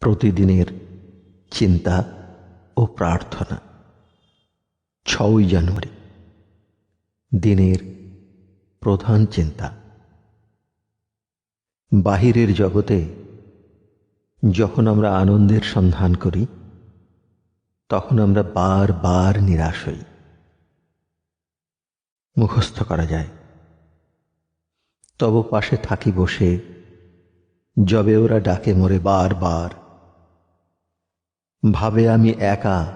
প্রতিদিনের চিন্তা ও প্রার্থনা। ছয়ই জানুয়ারি, দিনের প্রধান চিন্তা। বাহিরের জগতে যখন আমরা আনন্দের সন্ধান করি, তখন আমরা বার বার নিরাশ হই। মুখস্থ করা যায়। তব পাশে থাকি বসে, যবে ওরা ডাকে মোরে বার বার ভাবে আমি একা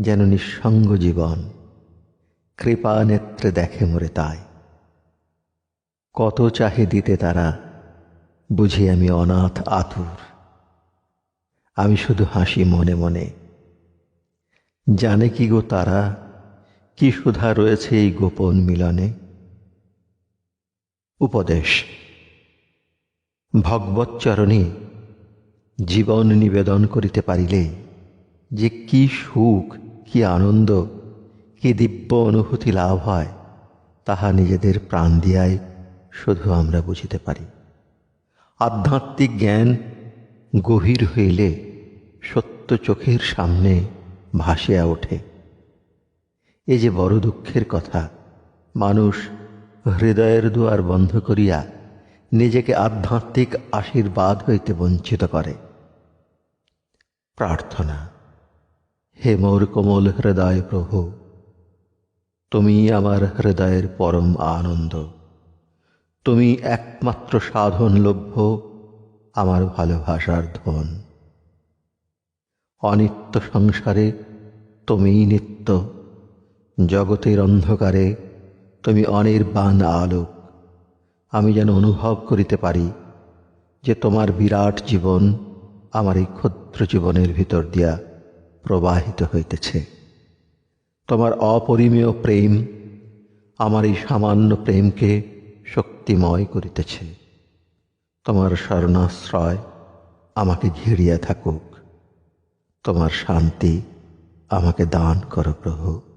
যেন নিঃসঙ্গ জীবন। কৃপা নেত্রে দেখে মোরে তাই। কত চাহে দিতে তারা, বুঝি আমি অনাথ আতুর। আমি শুধু হাসি মনে মনে। জানে কি গো তারা, কি সুধা রয়েছে এই গোপন মিলনে? উপদেশ ভগবৎচরণে জীবন নিবেদন করিতে পারিলে যে কি সুখ, কি আনন্দ, কি দিব্য অনুভূতি লাভ হয়, তাহা নিজেদের প্রাণ দিয়াই শুধু আমরা বুঝিতে পারি। আধ্যাত্মিক জ্ঞান গভীর হইলে সত্য চোখের সামনে ভাসিয়া ওঠে। এ যে বড় দুঃখের কথা, মানুষ হৃদয়ের দুয়ার বন্ধ করিয়া নিজেকে আধ্যাত্মিক আশীর্বাদ হইতে বঞ্চিত করে। প্রার্থনা। হে মোর কোমল হৃদয় প্রভু, তুমি আমার হৃদয়ের পরম আনন্দ। তুমি একমাত্র সাধন লভ্য, আমার ভালোবাসার ধন। অনিত্য সংসারে তুমিই নিত্য, জগতের অন্ধকারে তুমি অনির্বাণ আলোক। আমি যেন অনুভব করিতে পারি যে তোমার বিরাট জীবন আমার এই ক্ষুদ্র জীবনের ভিতর দিয়া প্রবাহিত হইতেছে। তোমার অপরিমেয় প্রেম আমার এই সামান্য প্রেমকে শক্তিময় করিতেছে। তোমার শরণাশ্রয় আমাকে ঘিরিয়া থাকুক। তোমার শান্তি আমাকে দান করো প্রভু।